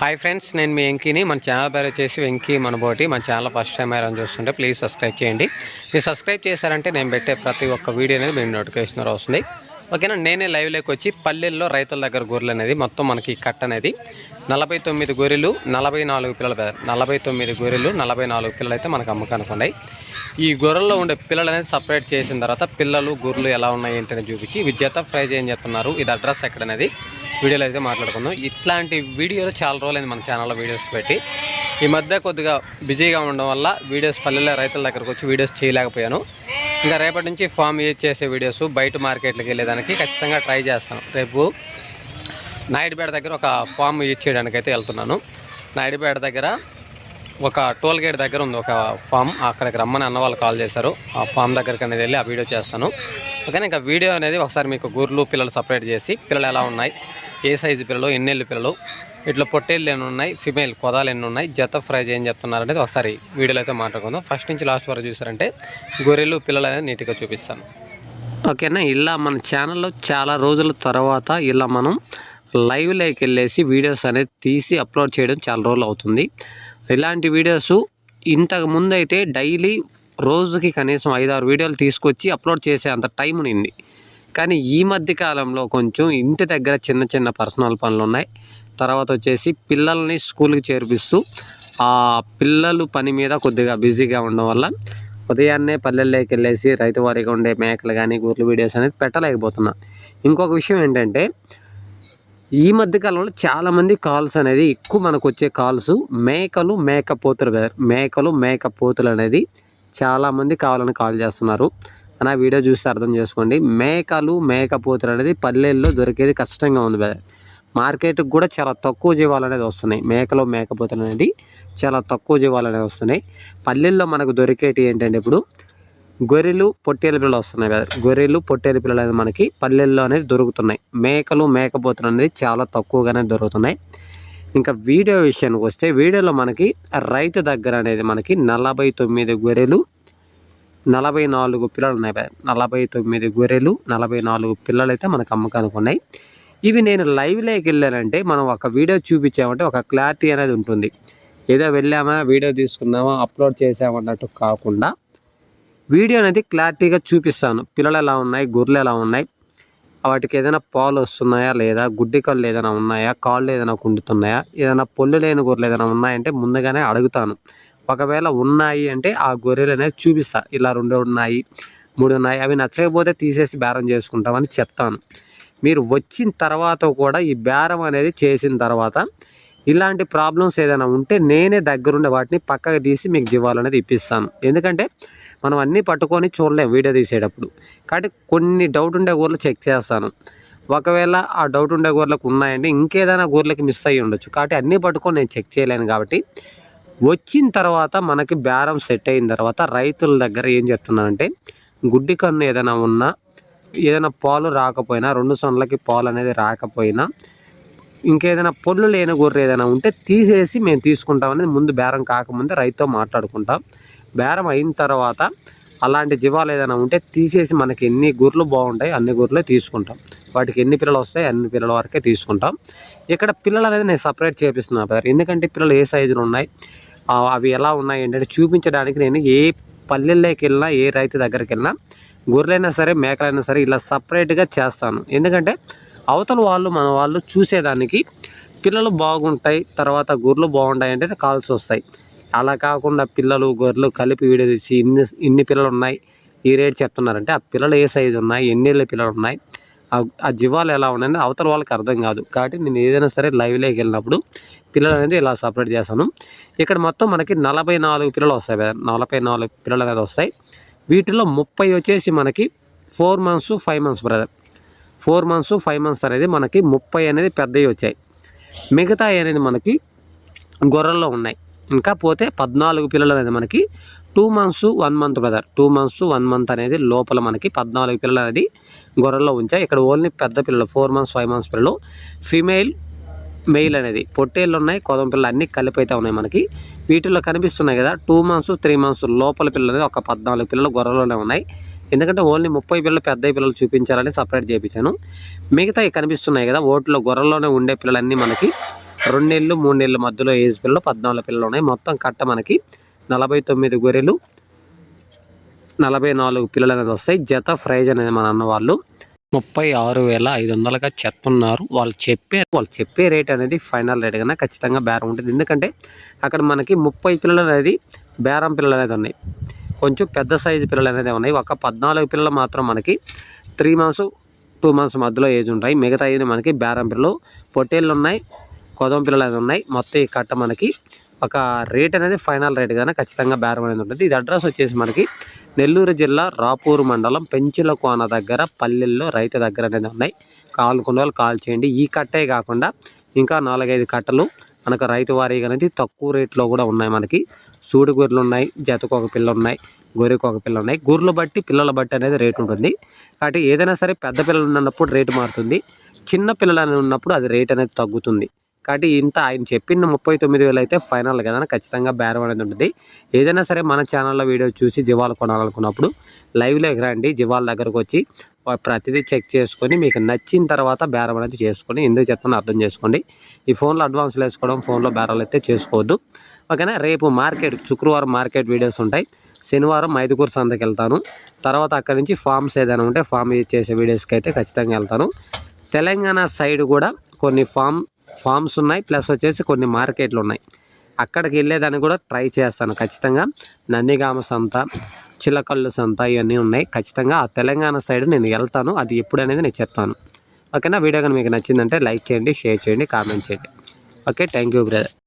Hi friends నేను మీ వెంకీని. మన channel పేరు వచ్చేసి వెంకీ మనబోటి. మన ఛానల్ ఫస్ట్ టైం ఎవరైనా చూస్తుంటే ప్లీజ్ సబ్స్క్రైబ్ చేయండి. మీరు సబ్స్క్రైబ్ చేశారంటే నేను పెట్టే ప్రతి ఒక్క వీడియో అనేది మీ నోటిఫికేషన్ ద్వారా వస్తుంది. ఓకేనా? నేనే లైవ్లోకి వచ్చి పల్లెల్లో రైతుల దగ్గర గొర్రెలు అనేది మొత్తం మనకి కట్ కట్ట అనేది నలభై తొమ్మిది గొర్రెలు నలభై నాలుగు పిల్లలు నలభై తొమ్మిది గొర్రెలు నలభై నాలుగు పిల్లలు అయితే మనకు అమ్మకానికి ఉన్నాయి ఈ గొర్రెల్లో ఉండే పిల్లలు అనేది సపరేట్ చేసిన తర్వాత పిల్లలు గొర్రెలు ఎలా ఉన్నాయి ఏంటని చూపించి ఇవి ఫ్రై ప్రైజ్ ఏం చెప్తున్నారు ఇది అడ్రస్ ఎక్కడనేది. వీడియోలో అయితే మాట్లాడుకుందాం. ఇట్లాంటి వీడియోలు చాలా రోజులైంది మన ఛానల్లో వీడియోస్ పెట్టి. ఈ మధ్య కొద్దిగా బిజీగా ఉండడం వల్ల వీడియోస్ పల్లెల్లో రైతుల దగ్గరకు వచ్చి వీడియోస్ చేయలేకపోయాను. ఇంకా రేపటి నుంచి ఫామ్ యూజ్ చేసే వీడియోస్ బయట మార్కెట్లకు వెళ్ళేదానికి ఖచ్చితంగా ట్రై చేస్తాను. రేపు నాయుడుపేట దగ్గర ఒక ఫామ్ యూజ్ చేయడానికి అయితే వెళ్తున్నాను. నాయుడుపేట దగ్గర ఒక టోల్ గేట్ దగ్గర ఉంది ఒక ఫామ్. అక్కడికి రమ్మని అన్న వాళ్ళు కాల్ చేశారు. ఆ ఫామ్ దగ్గరికి అనేది వెళ్ళి ఆ వీడియో చేస్తాను. ఓకే ఇంకా వీడియో అనేది ఒకసారి మీకు గుర్లు పిల్లలు సపరేట్ చేసి పిల్లలు ఎలా ఉన్నాయి? ఏ సైజు పిల్లలు ఎన్నెళ్ళు పిల్లలు? ఇట్లా పొట్టేళ్ళు ఎన్ని ఉన్నాయి ఫిమేల్ కొదాలు ఎన్ని ఉన్నాయి జత ప్రైజ్ ఏం చెప్తున్నారు అనేది ఒకసారి వీడియోలో అయితే మాట్లాడుకుందాం. ఫస్ట్ నుంచి లాస్ట్ వరకు చూసారంటే గొర్రెలు పిల్లలు అనేది నీట్గా చూపిస్తాను. ఓకేనా? ఇలా మన ఛానల్లో చాలా రోజుల తర్వాత ఇలా మనం లైవ్లోకి వెళ్ళేసి వీడియోస్ అనేది తీసి అప్లోడ్ చేయడం చాలా రోజులు అవుతుంది. ఇలాంటి వీడియోస్ ఇంతకు ముందైతే అయితే డైలీ రోజుకి కనీసం ఐదారు వీడియోలు తీసుకొచ్చి అప్లోడ్ చేసే అంత టైం ఉంది కానీ ఈ మధ్య కాలంలో కొంచెం ఇంటి దగ్గర చిన్న చిన్న పర్సనల్ పనులు ఉన్నాయి. తర్వాత వచ్చేసి పిల్లల్ని స్కూల్కి చేర్పిస్తూ ఆ పిల్లలు పని మీద కొద్దిగా బిజీగా ఉండడం వల్ల ఉదయాన్నే పల్లెల్లోకి వెళ్ళేసి రైతు వారిగా ఉండే మేకలు కానీ గూర్లు వీడియోస్ అనేది పెట్టలేకపోతున్నా. ఇంకొక విషయం ఏంటంటే ఈ మధ్య కాలంలో చాలామంది కాల్స్ అనేది ఎక్కువ మనకు వచ్చే కాల్స్ మేకలు మేకపోతులు మేకలు మేకపోతులు అనేది చాలామంది కావాలని కాల్ చేస్తున్నారు. అని ఆ వీడియో చూస్తే అర్థం చేసుకోండి. మేకలు మేకపోతులు అనేది పల్లెల్లో దొరికేది కష్టంగా ఉంది మార్కెట్కి కూడా చాలా తక్కువ జీవాలు అనేది వస్తున్నాయి. మేకలు మేకపోతులు అనేది చాలా తక్కువ జీవాలు అనేవి వస్తున్నాయి. పల్లెల్లో మనకు దొరికేటి ఏంటంటే ఇప్పుడు గొర్రెలు పొట్టేల పిల్లలు వస్తున్నాయి కదా గొర్రెలు పొట్టేల పిల్లలు అనేది మనకి పల్లెల్లో అనేది దొరుకుతున్నాయి. మేకలు మేకపోతులు అనేది చాలా తక్కువగానే దొరుకుతున్నాయి. ఇంకా వీడియో విషయానికి వస్తే వీడియోలో మనకి రైతు దగ్గర అనేది మనకి నలభై తొమ్మిది గొర్రెలు నలభై నాలుగు పిల్లలు ఉన్నాయి నలభై తొమ్మిది గొర్రెలు నలభై నాలుగు పిల్లలు అయితే మనకు అమ్మకానికి ఉన్నాయి. ఇవి నేను లైవ్లోకి వెళ్ళానంటే మనం ఒక వీడియో చూపించామంటే ఒక క్లారిటీ అనేది ఉంటుంది. ఏదో వెళ్ళామా వీడియో తీసుకున్నామా అప్లోడ్ చేసామన్నట్టు కాకుండా వీడియో అనేది క్లారిటీగా చూపిస్తాను. పిల్లలు ఎలా ఉన్నాయి గొర్రెలు ఎలా ఉన్నాయి వాటికి ఏదైనా పాలు వస్తున్నాయా లేదా గుడ్డి కళ్ళు ఏదైనా ఉన్నాయా కాళ్ళు ఏదైనా కుండుతున్నాయా ఏదైనా పొల్లు లేని గొర్రెలు ఏదైనా ఉన్నాయంటే ముందుగానే అడుగుతాను. ఒకవేళ ఉన్నాయి అంటే ఆ గొర్రెలు అనేది చూపిస్తా. ఇలా రెండు ఉన్నాయి మూడు ఉన్నాయి. అవి నచ్చకపోతే తీసేసి బేరం చేసుకుంటామని చెప్తాను. మీరు వచ్చిన తర్వాత కూడా ఈ బేరం అనేది చేసిన తర్వాత ఇలాంటి ప్రాబ్లమ్స్ ఏదైనా ఉంటే నేనే దగ్గరుండే వాటిని పక్కకు తీసి మీకు జీవాలనేది ఇప్పిస్తాను. ఎందుకంటే మనం అన్నీ పట్టుకొని చూడలేం వీడియో తీసేటప్పుడు. కాబట్టి కొన్ని డౌట్ ఉండే గోర్లు చెక్ చేస్తాను. ఒకవేళ ఆ డౌట్ ఉండే గోర్లకు ఉన్నాయంటే ఇంకేదైనా గోర్లకి మిస్ అయ్యి ఉండొచ్చు కాబట్టి అన్నీ పట్టుకొని నేను చెక్ చేయలేను కాబట్టి వచ్చిన తర్వాత మనకి బేరం సెట్ అయిన తర్వాత రైతుల దగ్గర ఏం చెప్తున్నానంటే గుడ్డి కన్ను ఏదైనా ఉన్నా ఏదైనా పాలు రాకపోయినా రెండు సొండ్లకి పాలు అనేది రాకపోయినా ఇంకేదైనా పొల్లు లేని గొర్రె ఏదైనా ఉంటే తీసేసి మేము తీసుకుంటామనేది ముందు బేరం కాకముందే రైతుతో మాట్లాడుకుంటాం. బేరం అయిన తర్వాత అలాంటి జీవాలు ఏదైనా ఉంటే తీసేసి మనకి ఎన్ని గొర్రెలు బాగుంటాయి అన్ని గొర్రెలే తీసుకుంటాం. వాటికి ఎన్ని పిల్లలు వస్తాయి అన్ని పిల్లల వరకే తీసుకుంటాం. ఇక్కడ పిల్లలు అనేది నేను సపరేట్ చేపిస్తున్నాను బ్రదర్ ఎందుకంటే పిల్లలు ఏ సైజులు ఉన్నాయి అవి ఎలా ఉన్నాయి ఏంటంటే చూపించడానికి నేను ఏ పల్లెల్లోకి వెళ్ళినా ఏ రైతు దగ్గరికి వెళ్ళినా గొర్రెలైనా సరే మేకలైనా సరే ఇలా సపరేట్గా చేస్తాను. ఎందుకంటే అవతల వాళ్ళు మన వాళ్ళు చూసేదానికి పిల్లలు బాగుంటాయి తర్వాత గొర్రెలు బాగుంటాయి అంటే కాల్స్ వస్తాయి. అలా కాకుండా పిల్లలు గొర్రెలు కలిపి వీడియో తీసి ఇన్ని ఇన్ని పిల్లలు ఉన్నాయి ఈ రేట్ చెప్తున్నారంటే ఆ పిల్లలు ఏ సైజు ఉన్నాయి ఎన్నేళ్ళ పిల్లలు ఉన్నాయి ఆ- జీవాలు ఎలా ఉన్నాయని అవతల వాళ్ళకి అర్థం కాదు. కాబట్టి నేను ఏదైనా సరే లైవ్లోకి వెళ్ళినప్పుడు పిల్లలు అనేది ఇలా సపరేట్ చేస్తాను. ఇక్కడ మొత్తం మనకి నలభై నాలుగు పిల్లలు వస్తాయి బ్రదర్. నలభై నాలుగు పిల్లలు అనేది వస్తాయి. వీటిలో ముప్పై వచ్చేసి మనకి four months five months brother four months five months అనేది మనకి ముప్పై అనేది పెద్దవి వచ్చాయి. మిగతా అనేది మనకి గొర్రెల్లో ఉన్నాయి. ఇంకా పోతే పద్నాలుగు పిల్లలు అనేది మనకి two months one month brother. Two months one month అనేది లోపల మనకి పద్నాలుగు పిల్లలు అనేది గొర్రెల్లో ఉంచాయి. ఇక్కడ ఓన్లీ పెద్ద పిల్లలు ఫోర్ మంత్స్ ఫైవ్ మంత్స్ పిల్లలు. ఫీమేల్ మెయిల్ అనేది పొట్టేళ్ళు ఉన్నాయి కొదం పిల్లలు అన్నీ కలిపి అయితే ఉన్నాయి మనకి. వీటిల్లో కనిపిస్తున్నాయి కదా టూ మంత్స్ త్రీ మంత్స్ లోపల పిల్లలు అనేది ఒక పద్నాలుగు పిల్లలు గొర్రెలోనే ఉన్నాయి. ఎందుకంటే ఓన్లీ ముప్పై పిల్లలు పెద్ద పిల్లలు చూపించాలని సపరేట్ చేయించాను. మిగతా కనిపిస్తున్నాయి కదా ఓట్లో గొర్రెల్లోనే ఉండే పిల్లలన్నీ మనకి రెండు నెలలు మూడు నెలల మధ్యలో ఏజ్ పిల్లలు పద్నాలుగు పిల్లలు ఉన్నాయి. మొత్తం కట్ట మనకి నలభై తొమ్మిది గొర్రెలు నలభై నాలుగు పిల్లలు అనేది వస్తాయి. జత ప్రైజ్ అనేది మన అన్న వాళ్ళు ముప్పై ఆరు వేల ఐదు వందలుగా చెప్తున్నారు. వాళ్ళు చెప్పే వాళ్ళు చెప్పే రేట్ అనేది ఫైనల్ రేట్ కన్నా ఖచ్చితంగా బేరం ఉంటుంది. ఎందుకంటే అక్కడ మనకి ముప్పై పిల్లలు అనేది బేరం పిల్లలు అనేది ఉన్నాయి. కొంచెం పెద్ద సైజు పిల్లలు అనేది ఉన్నాయి. ఒక పద్నాలుగు పిల్లలు మాత్రం మనకి త్రీ మంత్స్ టూ మంత్స్ మధ్యలో ఏజ్ ఉంటాయి. మిగతా మనకి బేరం పిల్లలు. పొట్టేళ్ళు ఉన్నాయి. గోధుమ పిల్లలు అనేది ఉన్నాయి. మొత్తం ఈ కట్ట మనకి ఒక రేట్ అనేది ఫైనల్ రేట్ కానీ ఖచ్చితంగా బేరం అనేది ఉంటుంది. ఇది అడ్రస్ వచ్చేసి మనకి నెల్లూరు జిల్లా రాపూరు మండలం పెంచుల కోన దగ్గర పల్లెల్లో రైతు దగ్గర అనేది ఉన్నాయి. కావాలనుకున్న వాళ్ళు కాల్ చేయండి. ఈ కట్టే కాకుండా ఇంకా నాలుగైదు కట్టలు మనకు రైతు వారీగా అనేది తక్కువ రేట్లో కూడా ఉన్నాయి మనకి. సూడి గొర్రెలు ఉన్నాయి జతకు ఒక పిల్ల ఉన్నాయి గొర్రెకు ఒక పిల్ల ఉన్నాయి. గొర్రెలు బట్టి పిల్లల బట్టి అనేది రేటు ఉంటుంది. కాబట్టి ఏదైనా సరే పెద్ద పిల్లలు ఉన్నప్పుడు రేటు మారుతుంది. చిన్న పిల్లలు ఉన్నప్పుడు అది రేట్ అనేది తగ్గుతుంది. కాబట్టి ఇంత ఆయన చెప్పిన ముప్పై తొమ్మిది వేలు అయితే ఫైనల్ కదా ఖచ్చితంగా బేరం అనేది ఉంటుంది. ఏదైనా సరే మన ఛానల్లో వీడియో చూసి జీవాలు కొనాలనుకున్నప్పుడు లైవ్లోకి రండి. జీవాల దగ్గరకు వచ్చి ప్రతిదీ చెక్ చేసుకొని మీకు నచ్చిన తర్వాత బేరం అనేది చేసుకొని ఎందుకు చెప్తాను అర్థం చేసుకోండి. ఈ ఫోన్లో అడ్వాన్స్లు వేసుకోవడం ఫోన్లో బేరాలు అయితే చేసుకోవద్దు. ఓకేనా? రేపు మార్కెట్ శుక్రవారం మార్కెట్ వీడియోస్ ఉంటాయి. శనివారం మైదుకూరు సంతకి వెళ్తాను. తర్వాత అక్కడి నుంచి ఫామ్స్ ఏదైనా ఉంటే ఫామ్ యూజ్ చేసే వీడియోస్కి అయితే ఖచ్చితంగా వెళ్తాను. తెలంగాణ సైడ్ కూడా కొన్ని ఫామ్ ఫామ్స్ ఉన్నాయి ప్లస్ వచ్చేసి కొన్ని మార్కెట్లు ఉన్నాయి. అక్కడికి వెళ్ళేదాన్ని కూడా ట్రై చేస్తాను ఖచ్చితంగా. నందిగామ సంత చిలకల్లు సంత ఇవన్నీ ఉన్నాయి. ఖచ్చితంగా ఆ తెలంగాణ సైడ్ నేను వెళ్తాను. అది ఎప్పుడు అనేది నేను చెప్తాను. ఓకేనా? వీడియో కానీ మీకు నచ్చిందంటే లైక్ చేయండి షేర్ చేయండి కామెంట్ చేయండి. Okay thank you brother.